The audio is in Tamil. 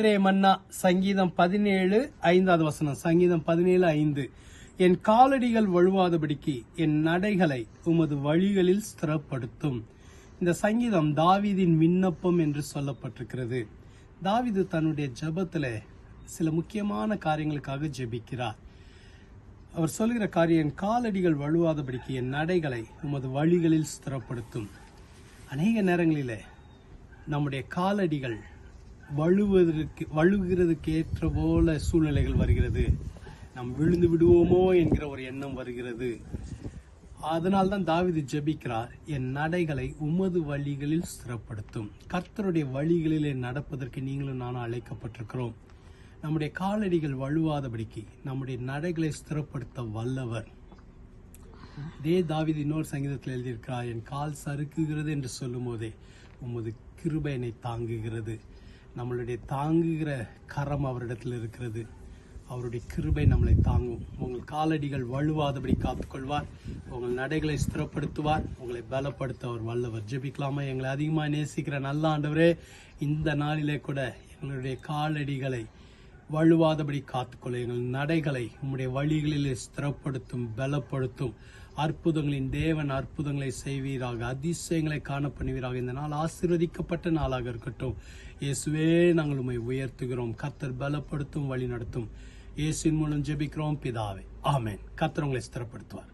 ஒன்றே மன்னா சங்கீதம் பதினேழு ஐந்தாவது வசனம். சங்கீதம் பதினேழு ஐந்து. என் காலடிகள் வழுவாதபடிக்கு என் நடைகளை உமது வழிகளில் ஸ்திரப்படுத்தும். இந்த சங்கீதம் தாவிதின் விண்ணப்பம் என்று சொல்லப்பட்டிருக்கிறது. தாவீது தன்னுடைய ஜபத்தில் சில முக்கியமான காரியங்களுக்காக ஜெபிக்கிறார். அவர் சொல்கிற காரியம் என் காலடிகள் வழுவாதபடிக்கு என் நடைகளை உமது வழிகளில் ஸ்திரப்படுத்தும். அநேக நேரங்களில் நம்முடைய காலடிகள் வழுவதற்கு வழுகிறதுக்கு ஏற்ற போல சூழ்நிலைகள் வருகிறது. நாம் விழுந்து விடுவோமோ என்கிற ஒரு எண்ணம் வருகிறது. அதனால் தான் தாவிது ஜெபிக்கிறார் என் நடைகளை உமது வழிகளில் ஸ்திரப்படுத்தும். கர்த்தருடைய வழிகளில் நடப்பதற்கு நீங்களும் நானும் அழைக்கப்பட்டிருக்கிறோம். நம்முடைய காலடிகள் வழுவாதபடிக்கு நம்முடைய நடைகளை ஸ்திரப்படுத்த வல்லவர். இதே தாவிது இன்னொரு சங்கீதத்தில் எழுதியிருக்கிறார் என் கால் சறுக்குகிறது என்று சொல்லும் போதே உமது கிருபை என்னை தாங்குகிறது. நம்மளுடைய தாங்குகிற கரம் அவரிடத்தில் இருக்கிறது. அவருடைய கிருபை நம்மளை தாங்கும். உங்கள் காலடிகள் வழுவாதபடி காத்துக்கொள்வார். உங்கள் நடைகளை ஸ்திரப்படுத்துவார். உங்களை பலப்படுத்த அவர் வல்லவர். ஜெபிக்கலாமா? எங்களை அதிகமாக நேசிக்கிற நல்ல ஆண்டவரே இந்த நாளிலே கூட எங்களுடைய காலடிகளை வழுவாதபடி காத்துக்கொள்ள எங்கள் நடைகளை உம்முடைய வழிகளிலே ஸ்திரப்படுத்தும் பலப்படுத்தும். அற்புதங்களின் தேவன் அற்புதங்களை செய்வீராக. அதிசயங்களை காண பண்ணுவீராக இந்த நாள் ஆசீர்வதிக்கப்பட்ட நாளாக இருக்கட்டும். இயேசுவே நாங்கள் உண்மை உயர்த்துகிறோம். கத்தர் பலப்படுத்தும் வழி நடத்தும் இயேசுவின் மூலம் ஜெபிக்கிறோம் பிதாவே. ஆமேன். கத்தர் உங்களை ஸ்திரப்படுத்துவார்.